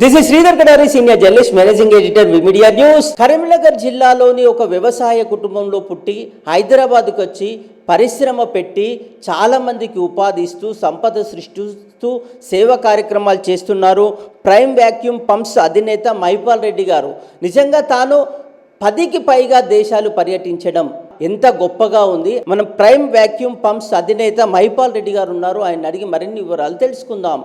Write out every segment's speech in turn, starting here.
This is Sridhar Kadari senior journalist managing editor media news Karimnagar జిల్లాలోని ఒక వ్యవసాయ కుటుంబంలో పుట్టి హైదరాబాద్కు వచ్చి పరిశ్రమ పెట్టి చాలా మందికి ఉపాధి ఇస్తూ సంపద సృష్టిస్తూ సేవా కార్యక్రమాలు చేస్తున్నారు. ప్రైమ్ వ్యాక్యూమ్ పంప్స్ అధినేత మహిపాల్ రెడ్డి గారు. నిజంగా తాను పదికి పైగా దేశాలు పర్యటించడం ఎంత గొప్పగా ఉంది. మనం ప్రైమ్ వ్యాక్యూమ్ పంప్స్ అధినేత మహిపాల్ రెడ్డి గారు ఉన్నారు. ఆయన అడిగి మరిన్ని వివరాలు తెలుసుకుందాం.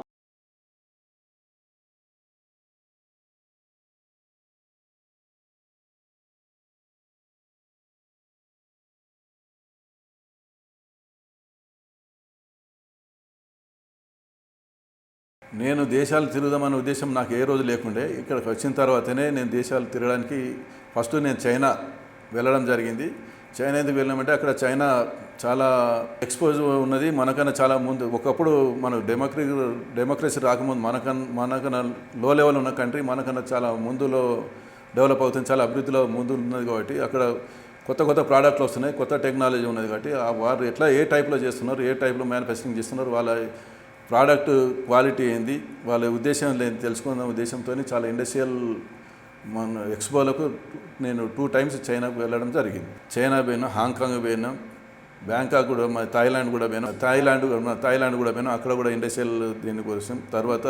నేను దేశాలు తిరుగుదామనే ఉద్దేశం నాకు ఏ రోజు లేకుండే. ఇక్కడికి వచ్చిన తర్వాతనే నేను దేశాలు తిరగడానికి ఫస్ట్ నేను చైనా వెళ్ళడం జరిగింది. చైనా ఎందుకు వెళ్ళామంటే అక్కడ చైనా చాలా ఎక్స్పోజ్ ఉన్నది. మనకన్నా చాలా ముందు ఒకప్పుడు మన డెమోక్రసీ డెమోక్రసీ రాకముందు మనకన్నా మనకన్నా లో లెవెల్ ఉన్న కంట్రీ మనకన్నా చాలా ముందులో డెవలప్ అవుతుంది చాలా అభివృద్ధిలో ముందు ఉన్నది కాబట్టి అక్కడ కొత్త కొత్త ప్రోడక్ట్లు వస్తున్నాయి కొత్త టెక్నాలజీ ఉన్నది కాబట్టి ఆ వారు ఎట్లా ఏ టైప్లో చేస్తున్నారు ఏ టైప్లో మ్యానుఫ్యాక్చరింగ్ చేస్తున్నారు వాళ్ళ ప్రోడక్ట్ క్వాలిటీ ఏంది వాళ్ళ ఉద్దేశం లేని తెలుసుకున్న ఉద్దేశంతో చాలా ఇండస్ట్రియల్ మన ఎక్స్పోలకు నేను టూ టైమ్స్ చైనాకు వెళ్ళడం జరిగింది. చైనా పోయినా హాంకాంగ్ పోయినా బ్యాంకాక్ కూడా మన థాయిలాండ్ కూడా పోయినా. థాయిలాండ్ థాయిలాండ్ కూడా పోయినా అక్కడ కూడా ఇండస్ట్రియల్ దీని కోసం తర్వాత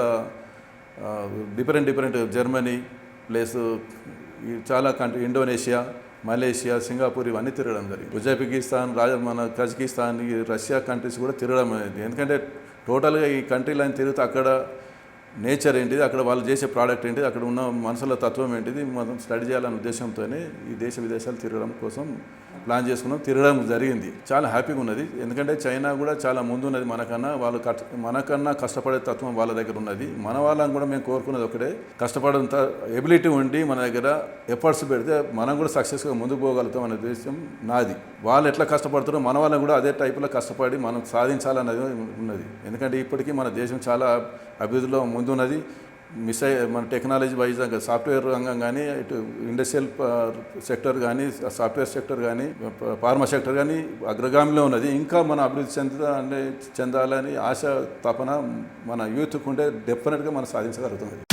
డిఫరెంట్ డిఫరెంట్ జర్మనీ ప్లస్ ఈ చాలా కంట్రీ ఇండోనేషియా మలేషియా సింగపూర్ ఇవన్నీ తిరగడం జరిగింది. ఉజ్బెకిస్తాన్ రాజ మన కజకిస్తాన్ ఈ రష్యా కంట్రీస్ కూడా తిరగడం అనేది. ఎందుకంటే టోటల్గా ఈ కంట్రీలన్నీ తిరుగుతూ అక్కడ నేచర్ ఏంటిది? అక్కడ వాళ్ళు చేసే ప్రోడక్ట్ ఏంటిది? అక్కడ ఉన్న మనుషుల తత్వం ఏంటిది? మనం స్టడీ చేయాలనే ఉద్దేశంతోనే ఈ దేశ విదేశాలు తిరగడం కోసం ప్లాన్ చేసుకున్నాం. తిరగడం జరిగింది. చాలా హ్యాపీగా ఉన్నది. ఎందుకంటే చైనా కూడా చాలా ముందు ఉన్నది మనకన్నా. వాళ్ళు కష్ట మనకన్నా కష్టపడే తత్వం వాళ్ళ దగ్గర ఉన్నది. మన వాళ్ళని కూడా మేము కోరుకున్నది ఒకటే. కష్టపడంత ఎబిలిటీ ఉండి మన దగ్గర ఎఫర్ట్స్ పెడితే మనం కూడా సక్సెస్గా ముందుకు పోగలుగుతాం అనే ఉద్దేశం నాది. వాళ్ళు ఎట్లా కష్టపడుతారో మన వాళ్ళని కూడా అదే టైపులో కష్టపడి మనం సాధించాలన్నది ఉన్నది. ఎందుకంటే ఇప్పటికీ మన దేశం చాలా అభివృద్ధిలో ముందు ముందున్నది మిస్ అయ్యే మన టెక్నాలజీ వైజ్ సాఫ్ట్వేర్ రంగం కానీ ఇటు ఇండస్ట్రియల్ సెక్టర్ కానీ సాఫ్ట్వేర్ సెక్టర్ కానీ ఫార్మా సెక్టర్ కానీ అగ్రగామిలో ఉన్నది. ఇంకా మన అభివృద్ధి చెందాలని చెందాలని ఆశ తపన మన యూత్కు ఉంటే డెఫినెట్గా మనం సాధించగలుగుతుంది